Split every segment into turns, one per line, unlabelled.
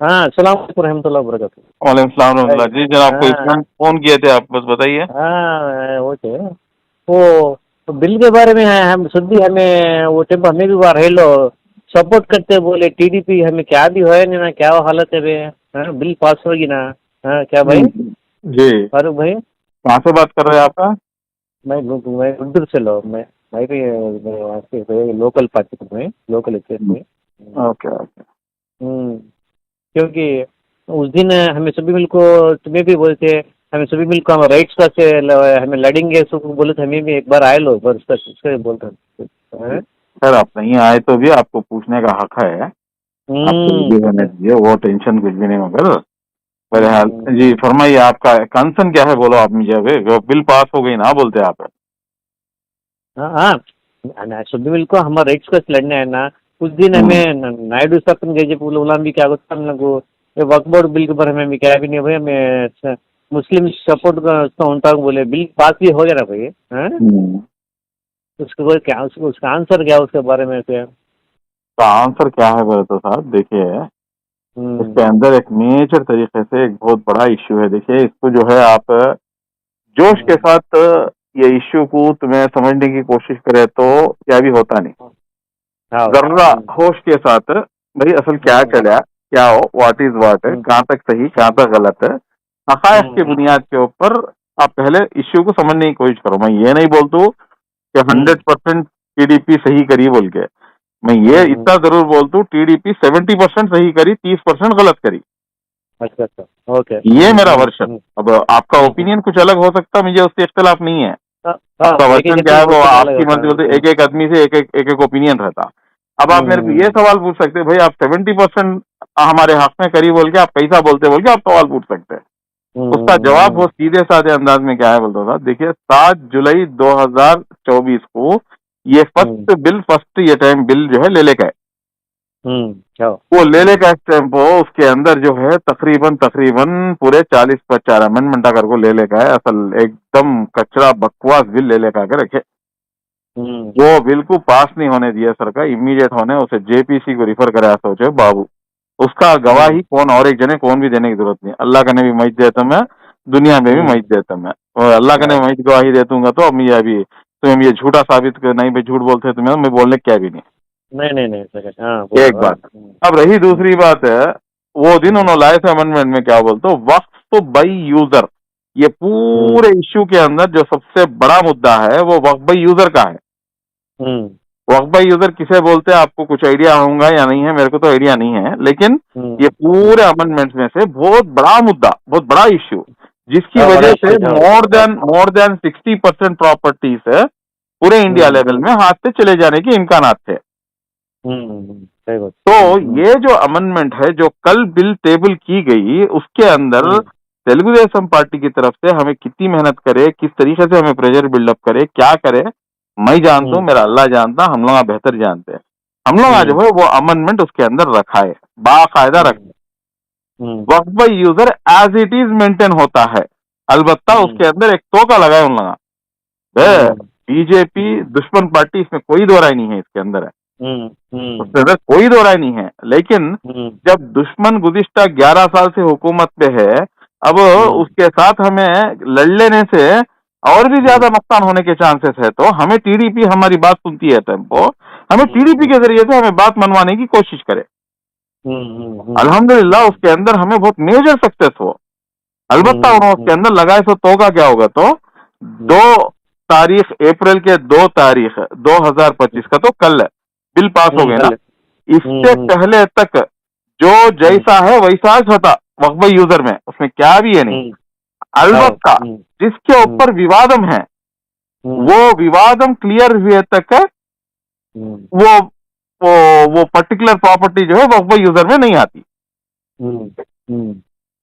हाँ सलाम रहमतुल्लाह।
जी जनाब
हाँ।
फ़ोन किए थे आप बस बताइए।
हाँ ओके वो तो बिल के बारे में है हम खुद भी हमें वो हमें भी बार हेलो सपोर्ट करते बोले टीडीपी हमें क्या भी है ना क्या हालत है बे हाँ, बिल पास होगी ना? हाँ क्या भाई?
जी।
फारूक भाई?
कहाँ से बात कर रहे हैं आपका
मैं मैं गुंटूर से लो मैं मैं भी लोकल पार्टी में लोकल स्टेट में।
Okay okay.
हम्म, क्योंकि उस दिन हमें सभी मिल को तुम्हें भी बोलते हमें सभी मिल को हम राइट्स का से हमें लड़ेंगे सब बोले थे हमें भी एक बार आए लो बस तक उसके बोलते हैं।
सर आप नहीं आए तो भी आपको पूछने का हक है। दीजिए वो टेंशन कुछ भी नहीं मगर बहरहाल
हम्म।
जी फरमाइए आपका कंसर्न क्या है? बोलो आप मुझे अभी बिल पास हो गई ना बोलते आप।
हाँ हाँ। मिल को हमारा राइट्स का लड़ना है ना उस दिन हमें न- नायडू साहब गए जब उलाम भी क्या होता हम ये वक्फ बोर्ड बिल के बारे में भी क्या भी नहीं भाई हमें मुस्लिम सपोर्ट का होता बोले बिल पास भी हो गया ना भाई हाँ? उसके बाद क्या उसका उसका आंसर क्या उसके बारे में? फिर
तो आंसर क्या है बोले तो साहब देखिए
हम्म,
इसके अंदर एक मेजर तरीके से एक बहुत बड़ा इश्यू है। देखिए इसको जो है आप जोश के साथ ये इश्यू को तुम्हें समझने की कोशिश करे तो क्या भी होता नहीं। जर्रा
हम्म,
होश के साथ भाई असल क्या चला क्या हो व्हाट इज़ व्हाट
हम्म।
कहाँ तक सही कहाँ तक गलत है हकायक की। बुनियाद के ऊपर आप पहले इश्यू को समझने की कोशिश करो मैं ये नहीं बोलता कि। हंड्रेड परसेंट टीडीपी सही करी बोल के मैं ये। इतना ज़रूर बोलता हूँ टीडीपी सेवेंटी परसेंट सही करी तीस परसेंट गलत करी
अच्छा अच्छा ओके
ये मेरा वर्षन अब आपका ओपिनियन कुछ अलग हो सकता मुझे उससे इख्तलाफ नहीं है आपका वर्षन क्या है वो आपकी मर्ज़ी बोलते एक एक आदमी से एक एक एक ओपिनियन रहता अब आप मेरे को
हम्म।
ये सवाल पूछ सकते हैं भाई आप सेवेंटी परसेंट हमारे हक में करी बोल के आप कैसा बोलते बोल के आप सवाल पूछ सकते हैं।
हम्म,
उसका जवाब वो सीधे साधे अंदाज में क्या है बोलता था? देखिए सात जुलाई 2024 को ये फ़र्स्ट बिल फ़र्स्ट ये टाइम बिल जो है ले लेके आए।
हम्म, क्या?
वो ले ले का स्टैम्प हो उसके अंदर जो है तकरीबन तकरीबन पूरे चालीस पचास अमेंडमेंट अगर को ले लेकर है असल एकदम कचरा बकवास बिल ले लेकर रखे। वो बिल्कुल पास नहीं होने दिया सरकार इमीडिएट होने उसे जेपीसी को रिफर कराया सोचे बाबू। उसका गवाही कौन और एक जने कौन भी देने की ज़रूरत नहीं अल्लाह का ने भी मईद देता मैं दुनिया में भी
हम्म।
देता मैं। और अल्लाह का ने मईद गवाही दे दूँगा तो अब ये अभी तुम्हें ये झूठा साबित कर नहीं भाई झूठ बोलते तुम्हें मैं बोलने क्या भी नहीं।
नहीं नहीं नहीं हाँ
एक बात।
हम्म,
अब रही दूसरी बात है वो दिन उन्होंने लाए थे अमेंडमेंट में क्या बोलते वक्त तो बाई यूज़र ये पूरे इश्यू के अंदर जो सबसे बड़ा मुद्दा है वो वक्त बाई यूज़र का है।
हम्म,
वक्त बाई यूज़र किसे बोलते हैं आपको कुछ आइडिया होगा या नहीं है मेरे को तो आइडिया नहीं है लेकिन
हम्म,
ये पूरे अमेंडमेंट में से बहुत बड़ा मुद्दा बहुत बड़ा इश्यू जिसकी
हाँ,
वजह से more than more than sixty percent properties पूरे इंडिया
हम्म।
लेवल में हाथ से चले जाने के इम्कान थे।
सही बात।
तो ये जो अमेंडमेंट है जो कल बिल टेबल की गई उसके अंदर तेलुगु देशम पार्टी की तरफ़ से हमें कितनी मेहनत करे किस तरीके से हमें प्रेशर बिल्डअप करे क्या करे मैं जानता हूँ
हम्म।
मेरा अल्लाह जानता हम लोग बेहतर जानते हैं। हम लोग
हम्म।
जो है वो अमेंडमेंट उसके अंदर रखा है बाकायदा रखा।
हम्म,
वक्त by user as it is maintain होता है। अलबत्ता
हम्म।
उसके अंदर एक तोका लगाए उन लोग
हम्म,
बीजेपी दुश्मन पार्टी इसमें कोई दो राय नहीं है इसके अंदर है।
हम्म, हम्म,
उसके अंदर कोई दो राय नहीं है। लेकिन
हम्म,
जब दुश्मन गुजिश्ता ग्यारह साल से हुकूमत पे है अब
हम्म।
उसके साथ हमें लड़ लेने से और भी ज़्यादा नुकसान होने के चांसेस है तो हमें टीडीपी हमारी बात सुनती है टेंपो हमें
हम्म।
टीडीपी के ज़रिए से हमें बात मनवाने की कोशिश करे।
हम्म, हम्म, हम्म,
अल्हम्दुलिल्लाह उसके अंदर हमें बहुत मेजर सक्सेस हो। अलबत्ता
हम्म,
उन्होंने उसके अंदर लगाए तो तोगा क्या होगा तो? दो तारीख अप्रैल के दो तारीख 2025 का तो कल है। बिल पास हो गए ना? इससे
हम्म।
पहले तक जो जैसा है वैसा होता वक्फ यूज़र में। उसमें क्या भी है नहीं।
हम्म,
अलबत्ता
हम्म,
जिसके ऊपर विवादम है
हम्म,
वो विवादम क्लियर हुए तक
हम्म,
वो वो वो पर्टिकुलर प्रॉपर्टी जो है वक्फ यूजर में नहीं आती
हम्म, हम्म,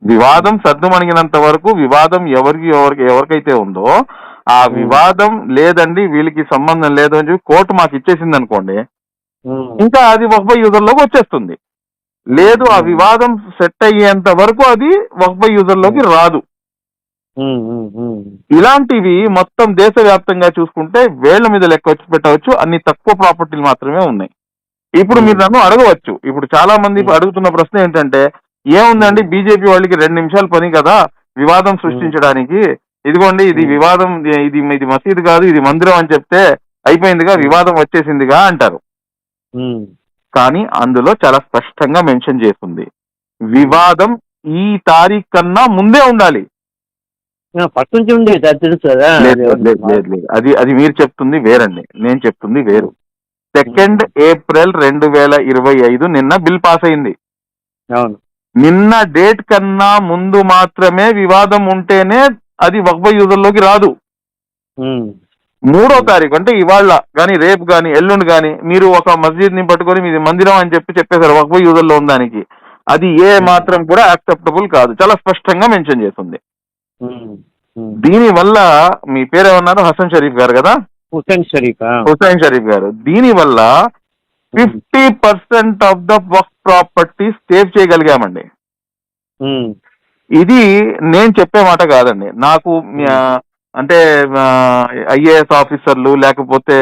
వివాదం సర్దుమణిగినంత వరకు వివాదం ఎవరికి ఎవరికి ఎవరికైతే ఉందో ఆ
Hmm.
వివాదం లేదండి వీళ్ళకి సంబంధం లేదు అని చెప్పి కోర్టు మాకు ఇచ్చేసింది అనుకోండి
हम्म,
ఇంకా అది వక్ఫ్ యూజర్ లోకి వచ్చేస్తుంది లేదు ఆ
Hmm.
వివాదం సెట్ అయ్యేంత వరకు అది వక్ఫ్ యూజర్ లోకి రాదు
हम्म, हम्म, हम्म,
ఇలాంటివి మొత్తం దేశవ్యాప్తంగా చూసుకుంటే వేళ్ళ మీద లెక్క వచ్చి పెట్టవచ్చు. అన్ని తక్కువ ప్రాపర్టీలు మాత్రమే ఉన్నాయి. ఇప్పుడు మీరు. నన్ను అడగవచ్చు. ఇప్పుడు చాలా మంది. అడుగుతున్న ప్రశ్న ఏంటంటే ఏముందండి బీజేపీ వాళ్ళకి రెండు నిమిషాల పని కదా? వివాదం సృష్టించడానికి. ఇదిగోండి ఇది. వివాదం ఇది ఇది మసీదు కాదు ఇది మందిరం అని చెప్తే అయిపోయిందిగా వివాదం వచ్చేసిందిగా అంటారు. కానీ అందులో చాలా స్పష్టంగా మెన్షన్ చేస్తుంది. వివాదం ఈ తారీఖు కన్నా ముందే ఉండాలి.
ఫస్ట్ నుంచి ఉంది అది తెలుసు కదా.
లేదు లేదు, లేదు లేదు. అది అది మీరు చెప్తుంది వేరండి. నేను చెప్తుంది వేరు. సెకండ్ ఏప్రిల్ రెండు వేల ఇరవై ఐదు నిన్న బిల్ పాస్ అయింది.
అవును.
నిన్న డేట్ కన్నా ముందు మాత్రమే వివాదం ఉంటేనే అది వక్ఫ యూజర్లోకి రాదు. మూడో తారీఖు అంటే ఇవాళ కానీ రేపు కానీ ఎల్లుండి కానీ మీరు ఒక మస్జిద్ని పట్టుకొని మీది మందిరం అని చెప్పి చెప్పేశారు వక్ఫ యూజర్లో ఉందానికి. అది ఏ మాత్రం కూడా యాక్సెప్టబుల్ కాదు. చాలా స్పష్టంగా మెన్షన్ చేస్తుంది. దీని వల్ల మీ పేరు ఏమన్నారు? హసన్ షరీఫ్ గారు కదా?
హుసేన్ షరీఫ్.
హుసైన్ షరీఫ్ గారు. దీని వల్ల fifty percent of the work property save చేయగలిగామండి. ఇది నేను చెప్పే మాట కాదండి. నాకు అంటే ఐఏఎస్ ఆఫీసర్లు లేకపోతే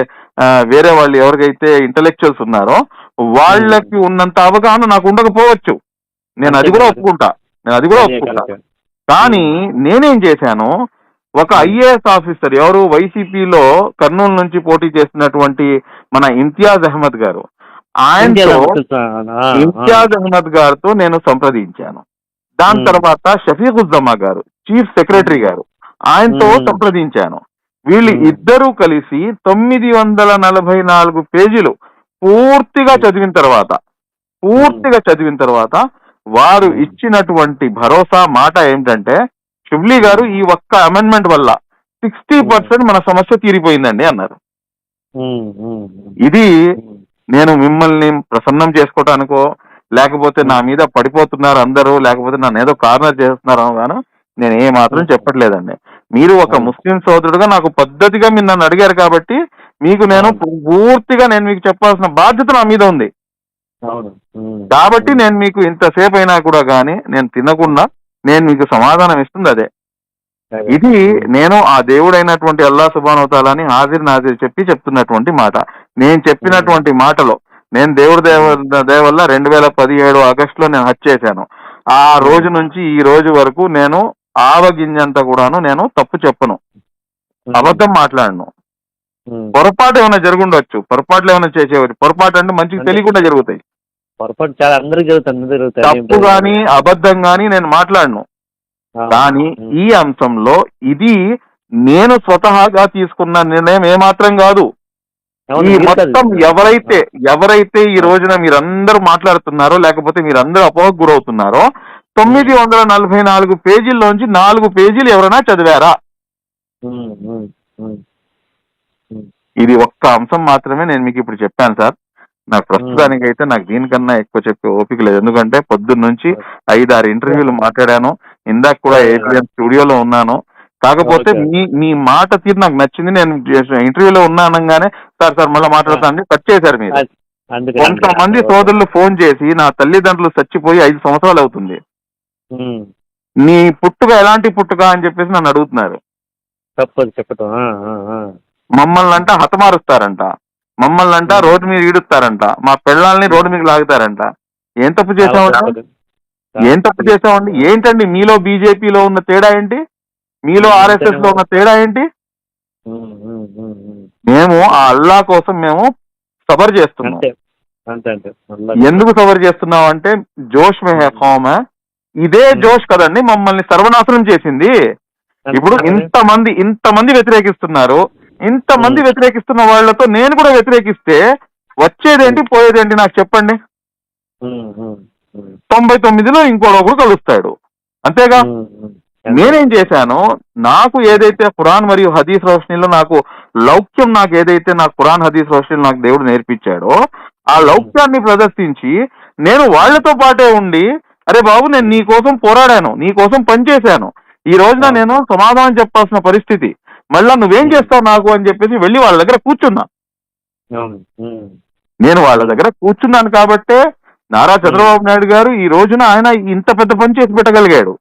వేరే వాళ్ళు ఎవరికైతే ఇంటలెక్చువల్స్ ఉన్నారో వాళ్ళకి ఉన్నంత అవగాహన నాకు ఉండకపోవచ్చు. నేను అది కూడా ఒప్పుకుంటా. నేను అది కూడా ఒప్పుకుంటా. కానీ నేనేం చేశాను? ఒక ఐఏఎస్ ఆఫీసర్ ఎవరు? వైసీపీలో కర్నూలు నుంచి పోటీ చేస్తున్నటువంటి మన ఇంతియాజ్ అహ్మద్ గారు. ఆయనతో ఇంతియాజ్ అహ్మద్ గారితో నేను సంప్రదించాను. దాని. తర్వాత షఫీకుద్దమ్మా గారు చీఫ్ సెక్రటరీ గారు ఆయనతో. సంప్రదించాను. వీళ్ళు. ఇద్దరూ కలిసి తొమ్మిది వందల నలభై నాలుగు పేజీలు పూర్తిగా చదివిన తర్వాత పూర్తిగా చదివిన తర్వాత వారు. ఇచ్చినటువంటి భరోసా మాట ఏంటంటే షుబ్లీ గారు ఈ ఒక్క అమెండ్మెంట్ వల్ల సిక్స్టీ పర్సెంట్ మన సమస్య తీరిపోయిందండి అన్నారు ఇది. నేను మిమ్మల్ని ప్రసన్నం చేసుకోవటానికో లేకపోతే నా మీద పడిపోతున్నారు అందరూ లేకపోతే నన్ను ఏదో కార్నర్ చేస్తున్నారో గాను నేను ఏ మాత్రం చెప్పట్లేదండి మీరు ఒక ముస్లిం సోదరుడుగా నాకు పద్ధతిగా మీరు నన్ను అడిగారు కాబట్టి మీకు నేను పూర్తిగా నేను మీకు చెప్పాల్సిన బాధ్యత నా మీద ఉంది. కాబట్టి నేను మీకు ఇంతసేపు అయినా కూడా కానీ నేను తినకుండా నేను మీకు సమాధానం ఇస్తుంది అదే. ఇది నేను ఆ దేవుడైనటువంటి అల్లా సుబానవతాలని హాజిర్ నాజిర్ చెప్పి చెప్తున్నటువంటి మాట. నేను చెప్పినటువంటి మాటలో నేను దేవుడి దేవ దయ వల్ల రెండు వేల పదిహేడు ఆగస్టు లో నేను హత్య చేశాను. ఆ రోజు నుంచి ఈ రోజు వరకు నేను ఆవగింజంత కూడాను నేను తప్పు చెప్పను. అబద్ధం మాట్లాడను. పొరపాటు ఏమైనా జరుగుండొచ్చు. పొరపాట్లు ఏమైనా చేసేవారు. పొరపాటు అంటే మంచికి
అంటే-
తెలియకుండా జరుగుతాయి.
పొరపాటు చాలా అందరికి జరుగుతుంది
తప్పు గాని అబద్ధం గాని నేను మాట్లాడను. కానీ. ఈ అంశంలో ఇది నేను స్వతహాగా తీసుకున్న నిర్ణయం ఏమాత్రం కాదు. ఈ మొత్తం. ఎవరైతే ఎవరైతే ఈ రోజున మీరందరూ మాట్లాడుతున్నారో లేకపోతే మీరందరూ అపోహకు గురవుతున్నారో తొమ్మిది వందల నలభై నాలుగు పేజీల్లోంచి నాలుగు పేజీలు ఎవరైనా చదివారా. ఇది ఒక్క అంశం మాత్రమే నేను మీకు ఇప్పుడు చెప్పాను సార్. నాకు ప్రస్తుతానికి అయితే నాకు దీనికన్నా ఎక్కువ చెప్పే ఓపిక లేదు. ఎందుకంటే పొద్దున్న నుంచి ఐదు ఆరు ఇంటర్వ్యూలు మాట్లాడాను. ఇందాక కూడా ఏపీఎం స్టూడియోలో ఉన్నాను. కాకపోతే. మీ మీ మాట తీరు నాకు నచ్చింది. నేను ఇంటర్వ్యూలో ఉన్నానంగానే సార్ సార్ మళ్ళీ మాట్లాడతాను కట్ చేశారు మీరు. కొంతమంది సోదరులు ఫోన్ చేసి నా తల్లిదండ్రులు చచ్చిపోయి ఐదు సంవత్సరాలు అవుతుంది. నీ పుట్టుక ఎలాంటి పుట్టుక అని చెప్పేసి నన్ను అడుగుతున్నారు.
తప్పదు చెప్పటం.
మమ్మల్ని అంట హతమారుస్తారంట. మమ్మల్ని అంట రోడ్డు మీద ఈడుస్తారంట. మా పిల్లల్ని రోడ్డు మీద లాగుతారంట. ఏం తప్పు చేసామంట
తప్పదు.
ఏం తప్పు చేసామండి ఏంటండి మీలో బీజేపీలో ఉన్న తేడా ఏంటి? మీలో ఆర్ఎస్ఎస్లో ఉన్న తేడా ఏంటి. మేము ఆ అల్లా కోసం మేము సబర్ చేస్తున్నాం. ఎందుకు సబర్ చేస్తున్నాం అంటే జోష్ మే హే ఖౌమ్ హై. ఇదే జోష్ కదండి మమ్మల్ని సర్వనాశనం చేసింది. ఇప్పుడు ఇంతమంది ఇంతమంది వ్యతిరేకిస్తున్నారు. ఇంతమంది. వ్యతిరేకిస్తున్న వాళ్ళతో నేను కూడా వ్యతిరేకిస్తే వచ్చేదేంటి పోయేదేంటి నాకు చెప్పండి. తొంభై తొమ్మిదిలో ఇంకోటి ఒకడు కలుస్తాడు. అంతేగా. నేనేం చేశాను నాకు ఏదైతే ఖురాన్ మరియు హదీస్ రోషనీలో నాకు లౌక్యం నాకు ఏదైతే నాకు ఖురాన్ హదీస్ రోషనీలో నాకు దేవుడు నేర్పించాడో ఆ లౌక్యాన్ని ప్రదర్శించి నేను వాళ్ళతో పాటే ఉండి అరే బాబు నేను నీ కోసం పోరాడాను నీ కోసం పనిచేశాను. ఈ రోజున నేను సమాధానం చెప్పాల్సిన పరిస్థితి. మళ్ళా నువ్వేం చేస్తావు నాకు అని చెప్పేసి వెళ్ళి వాళ్ళ దగ్గర కూర్చున్నా.
అవును. ఉమ్.
నేను వాళ్ళ దగ్గర కూర్చున్నాను కాబట్టే నారా చంద్రబాబు నాయుడు గారు ఈ రోజున ఆయన ఇంత పెద్ద పని చేసి పెట్టగలిగాడు.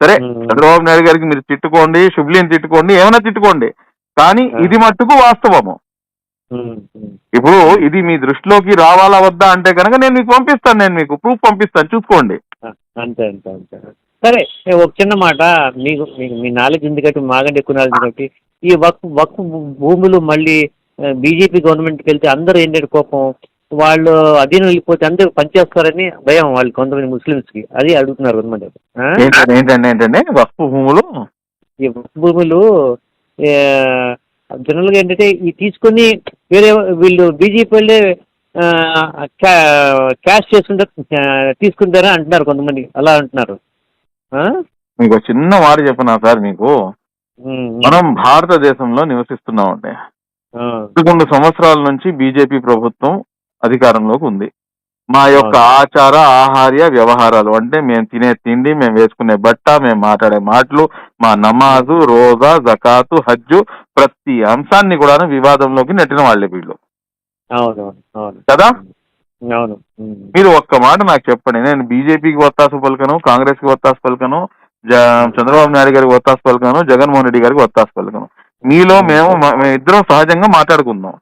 సరే. చంద్రబాబు నాయుడు గారికి మీరు తిట్టుకోండి శుభ్లిని తిట్టుకోండి ఏమైనా తిట్టుకోండి. కానీ. ఇది మట్టుకు వాస్తవము. ఇప్పుడు ఇది మీ దృష్టిలోకి రావాలా వద్దా అంటే కనుక నేను మీకు పంపిస్తాను నేను మీకు ప్రూఫ్ పంపిస్తాను చూసుకోండి.
అంతే అంతే అంతే. సరే ఒక చిన్న మాట. మీకు మీ నాలెడ్జ్ ఉంది కాబట్టి మాకంటే ఎక్కువ నాలెడ్జ్ కాబట్టి ఈ వక్ వక్ భూములు మళ్ళీ బీజేపీ గవర్నమెంట్కి వెళ్తే అందరూ ఏంటంటే కోపం. వాళ్ళు అధీనం వెళ్ళిపోతే అందరూ పనిచేస్తారని భయం వాళ్ళు కొంతమంది ముస్లిమ్స్కి. అది అడుగుతున్నారు కొంతమంది?
ఏంటంటే ఏంటంటే ఏంటంటే వక్ఫ్ భూములు?
ఈ వక్ఫ్ భూములు జనరల్గా ఏంటంటే ఈ తీసుకొని వేరే వీళ్ళు బీజేపీ వాళ్ళే క్యాష్ చేసుకుంటారు తీసుకుంటారా అంటున్నారు కొంతమంది. అలా అంటున్నారు. ఆ?
మీకు చిన్న మాట చెప్పనా సార్ మీకు? మనం భారతదేశంలో నివసిస్తున్నామండి. పదకొండు సంవత్సరాల నుంచి బీజేపీ ప్రభుత్వం అధికారంలోకి ఉంది. మా యొక్క ఆచార ఆహార్య వ్యవహారాలు అంటే మేము తినే తిండి మేము వేసుకునే బట్ట మేము మాట్లాడే మాటలు మా నమాజు రోజా జకాతు హజ్జు ప్రతి అంశాన్ని కూడా వివాదంలోకి నెట్టిన వాళ్ళే వీళ్ళు. కదా? మీరు ఒక్క మాట నాకు చెప్పండి. నేను బీజేపీకి ఒత్తాసు పలకను కాంగ్రెస్కి ఒత్తాసు పలకను చంద్రబాబు నాయుడు గారికి ఒత్తాసు పలకను జగన్మోహన్ రెడ్డి గారికి ఒత్తాసు పలకను మీలో మేము ఇద్దరం సహజంగా మాట్లాడుకుందాం.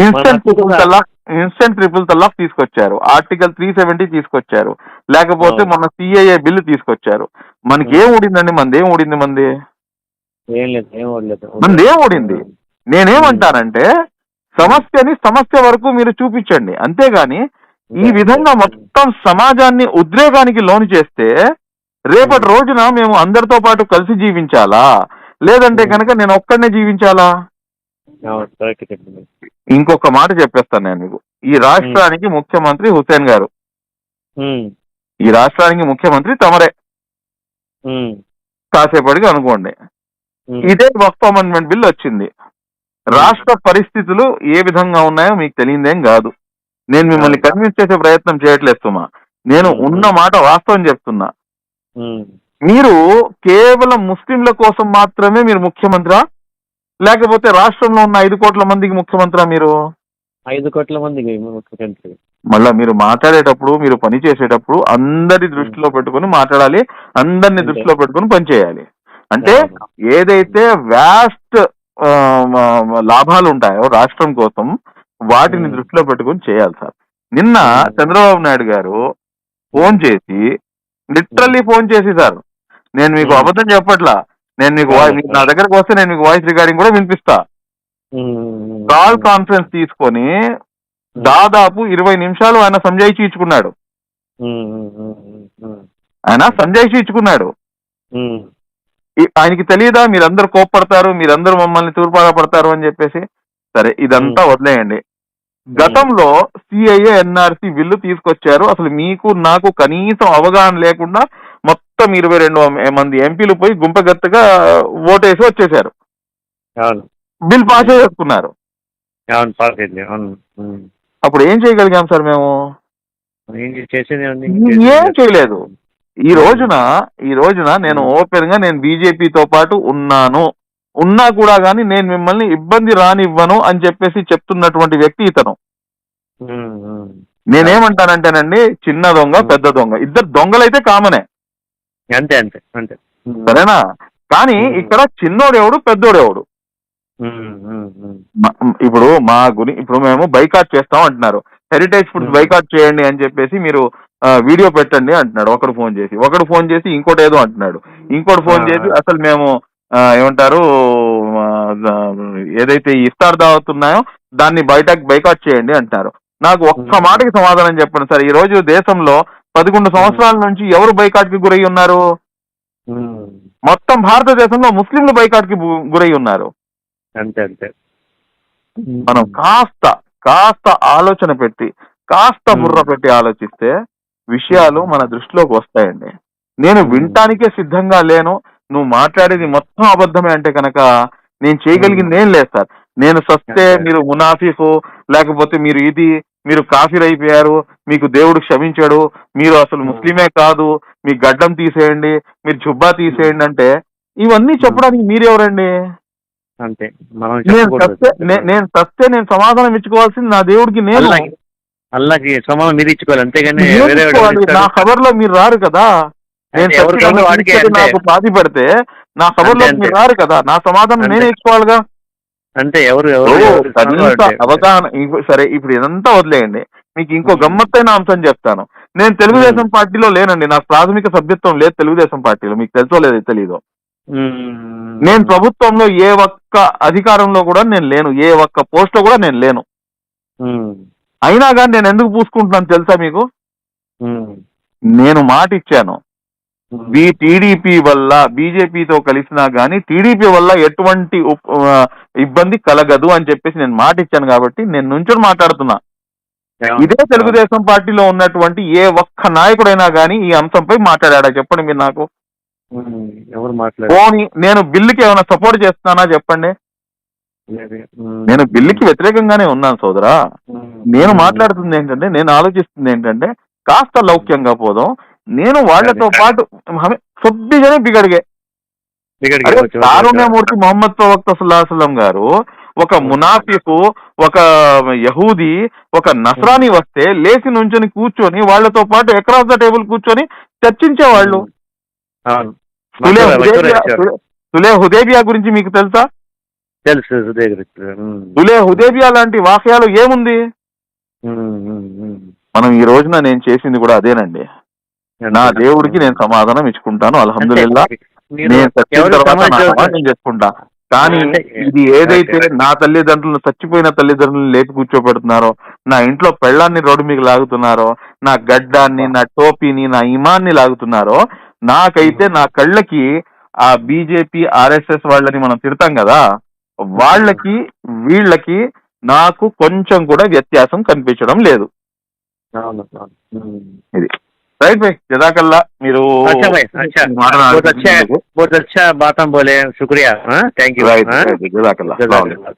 ఇన్స్టెంట్
మన triple
talaq instant triple talaq తీసుకొచ్చారు. ఆర్టికల్ త్రీ సెవెంటీ తీసుకొచ్చారు. లేకపోతే. మొన్న సిఐఏ బిల్లు తీసుకొచ్చారు. మనకి ఏం ఊడిందండి? మనది ఏం ఊడింది మంది? మనది ఏం ఊడింది? నేనేమంటానంటే సమస్యని సమస్య వరకు మీరు చూపించండి. అంతేగాని ఈ విధంగా మొత్తం సమాజాన్ని ఉద్రేకానికి లోను చేస్తే రేపటి రోజున మేము అందరితో పాటు కలిసి జీవించాలా? లేదంటే కనుక నేను ఒక్కడనే జీవించాలా? ఇంకొక మాట చెప్పేస్తాను నేను మీకు. ఈ రాష్ట్రానికి ముఖ్యమంత్రి హుసేన్ గారు.
ఉమ్,
ఈ రాష్ట్రానికి ముఖ్యమంత్రి తమరే. కాసేపటికి అనుకోండి. ఇదే వక్ఫ్ అమెండ్మెంట్ బిల్ వచ్చింది. రాష్ట్ర పరిస్థితులు ఏ విధంగా ఉన్నాయో మీకు తెలియదేం కాదు. నేను మిమ్మల్ని కన్విన్స్ చేసే ప్రయత్నం చేయట్లేదు సుమా. నేను ఉన్న మాట వాస్తవం చెప్తున్నా. మీరు కేవలం ముస్లింల కోసం మాత్రమే మీరు ముఖ్యమంత్రా లేకపోతే రాష్ట్రంలో ఉన్న ఐదు కోట్ల మందికి ముఖ్యమంత్రా మీరు
ఐదు కోట్ల మందికి ముఖ్యమంత్రి
మళ్ళా మీరు మాట్లాడేటప్పుడు మీరు పని చేసేటప్పుడు అందరి దృష్టిలో పెట్టుకొని మాట్లాడాలి అందరిని. దృష్టిలో పెట్టుకొని పని చేయాలి అంటే. ఏదైతే వ్యాస్ట్ లాభాలు ఉంటాయో రాష్ట్రం కోసం వాటిని. దృష్టిలో పెట్టుకొని చేయాలి సార్ నిన్న. చంద్రబాబు నాయుడు గారు ఫోన్ చేసి లిటరల్లీ ఫోన్ చేసి సార్ నేను మీకు
Hmm.
అబద్ధం చెప్పట్లా. నేను మీకు. మీకు నా దగ్గరకు వస్తే నేను మీకు వాయిస్ రికార్డింగ్ కూడా వినిపిస్తా. కాల్ కాన్ఫరెన్స్ తీసుకొని దాదాపు ఇరవై నిమిషాలు ఆయన సంజాయిషి ఇచ్చుకున్నాడు ఆయన సంజాయిషి ఇచ్చుకున్నాడు ఆయనకి తెలియదా మీరందరూ కోప్పడతారు మీరందరూ మమ్మల్ని తూర్పాగా పడతారు అని చెప్పేసి? సరే ఇదంతా వదిలేయండి. గతంలో సిఐఏ ఎన్ఆర్సి బిల్లు తీసుకొచ్చారు. అసలు మీకు నాకు కనీసం అవగాహన లేకుండా మొత్తం ఇరవై రెండు మంది ఎంపీలు పోయి గుంపగత్తగా ఓటేసి వచ్చేసారు. బిల్ పాస్ చేసుకున్నారు. అప్పుడు ఏం చేయగలిగాం సార్ మేము?
ఏం
చేయలేదు. ఈ రోజున ఈ రోజున నేను ఓపెన్గా నేను బీజేపీతో పాటు ఉన్నాను. ఉన్నా కూడా గానీ నేను మిమ్మల్ని ఇబ్బంది రానివ్వను అని చెప్పేసి చెప్తున్నటువంటి వ్యక్తి ఇతను. నేనేమంటానంటేనండి చిన్న దొంగ పెద్ద దొంగ ఇద్దరు దొంగలైతే కామనే
అంతే అంతే అంతే
సరేనా కానీ. ఇక్కడ చిన్నోడెవడు పెద్దోడెవడు
ఉమ్, ఉమ్.
మ- ఇప్పుడు మా గురి ఇప్పుడు మేము బైకాట్ చేస్తాం అంటున్నారు హెరిటేజ్
Hmm.
బైకాట్ చేయండి అని చెప్పేసి మీరు వీడియో పెట్టండి అంటున్నాడు ఒకడు ఫోన్ చేసి ఒకడు ఫోన్ చేసి ఇంకోటి ఏదో అంటున్నాడు ఇంకోటి ఫోన్. చేసి అసలు మేము ఏమంటారు ఏదైతే ఈ ఇఫ్తార్ దావత్ ఉన్నాయో దాన్ని బయట బైకాట్ చేయండి అంటారు నాకు ఒక్క. మాటకి సమాధానం చెప్పండి సార్ ఈ రోజు దేశంలో పదకొండు సంవత్సరాల నుంచి ఎవరు బైకాట్కి గురై ఉన్నారు. మొత్తం భారతదేశంలో ముస్లింలు బైకాట్కి గురై ఉన్నారు
అంతే అంతే
మనం కాస్త కాస్త ఆలోచన పెట్టి కాస్త. బుర్ర పెట్టి ఆలోచిస్తే విషయాలు మన దృష్టిలోకి వస్తాయండి నేను. వినటానికే సిద్ధంగా లేను నువ్వు మాట్లాడేది మొత్తం అబద్ధమే అంటే కనుక నేను చేయగలిగింది ఏం లేదు సార్. నేను సస్తే. మీరు మునాఫికు లేకపోతే మీరు ఇది మీరు కాఫీర్ అయిపోయారు మీకు దేవుడు క్షమించాడు మీరు అసలు. ముస్లిమే కాదు మీ గడ్డం తీసేయండి మీరు జుబ్బా తీసేయండి అంటే ఇవన్నీ చెప్పడానికి మీరెవరండి?
అంతే.
నేను. సస్తే నేను సస్తే నేను సమాధానం ఇచ్చుకోవాల్సింది నా దేవుడికి నేను.
అల్లాకి సమానం మీరు ఇచ్చుకోవాలి. అంతేగాని
నా
ఇస్తారు?
ఖబర్లో మీరు రారు కదా. నేను
అంటే.
నాకు పెడితే నా ఖబర్లో
అంతే,
మీరు. రారు కదా నా సమాధానం. నేనే ఇచ్చుకోవాలిగా
అంతే ఎవరు.
అవగాహన సరే ఇప్పుడు ఇదంతా వదిలేయండి మీకు ఇంకో. గమ్మత్తైన అంశం చెప్తాను నేను తెలుగుదేశం పార్టీలో లేనండి నాకు ప్రాథమిక సభ్యత్వం లేదు తెలుగుదేశం పార్టీలో మీకు తెలుసో లేదో తెలియదు
మ్మ్.
నేను ప్రభుత్వంలో ఏ ఒక్క అధికారంలో కూడా నేను లేను ఏ ఒక్క పోస్ట్లో కూడా నేను లేను. అయినా కానీ నేను ఎందుకు పూసుకుంటున్నాను తెలుసా మీకు. నేను మాట ఇచ్చాను. బీ టీడీపీ వల్ల బీజేపీతో కలిసినా గానీ టీడీపీ వల్ల ఎటువంటి ఇబ్బంది కలగదు అని చెప్పేసి నేను మాట ఇచ్చాను కాబట్టి నేను నుంచొని మాట్లాడుతున్నా. ఇదే తెలుగుదేశం పార్టీలో ఉన్నటువంటి ఏ ఒక్క నాయకుడైనా గానీ ఈ అంశంపై మాట్లాడా చెప్పండి మీరు నాకు.
ఎవరు
పోనీ నేను బిల్లుకి ఏమైనా సపోర్ట్ చేస్తున్నానా చెప్పండి. నేను బిల్లుకి వ్యతిరేకంగానే ఉన్నాను సోదరా. నేను మాట్లాడుతుంది ఏంటంటే నేను ఆలోచిస్తుంది ఏంటంటే కాస్త లౌక్యంగా పోదాం. నేను వాళ్ళతో పాటు హమే- సొబ్బిగానే బిగడిగే. కారుణ్యమూర్తి మొహమ్మద్ ప్రవక్త సుల్లాహం గారు ఒక మునాఫికు ఒక యహూది ఒక నస్రాని వస్తే లేచి నుంచొని కూర్చొని వాళ్ళతో పాటు అక్రాస్ ద టేబుల్ కూర్చొని చర్చించేవాళ్ళు. సులే హుదేబియా గురించి మీకు తెలుసా?
తెలుసు.
సులే హుదేబియా లాంటి వాక్యాలు ఏముంది. మనం ఈ రోజున నేను చేసింది కూడా అదేనండి. నా దేవుడికి నేను సమాధానం ఇచ్చుకుంటాను అల్హమ్దుల్లా నేను చచ్చిన
ఎవరు
తర్వాత నా
సమాజం-
సమాజం చేసుకుంటా. కానీ ఇది ఏదైతే. నా తల్లిదండ్రులను చచ్చిపోయిన తల్లిదండ్రులను లేపి కూర్చోబెడుతున్నారో నా ఇంట్లో పెళ్ళాన్ని రోడ్డు మీకు లాగుతున్నారో నా గడ్డాన్ని నా టోపీని నా ఇమాన్ని లాగుతున్నారో నాకైతే నా కళ్ళకి ఆ బీజేపీ ఆర్ఎస్ఎస్ వాళ్ళని మనం తిడతాం కదా వాళ్ళకి వీళ్ళకి నాకు కొంచెం కూడా వ్యత్యాసం కనిపించడం లేదు. ఇది. राइट भाई जजाकल्ला మీరు
अच्छा भाई अच्छा बहुत अच्छा है बहुत अच्छा बात हम बोले शुक्रिया थैंक यू
राइट
जजाकल्ला जजाकल्ला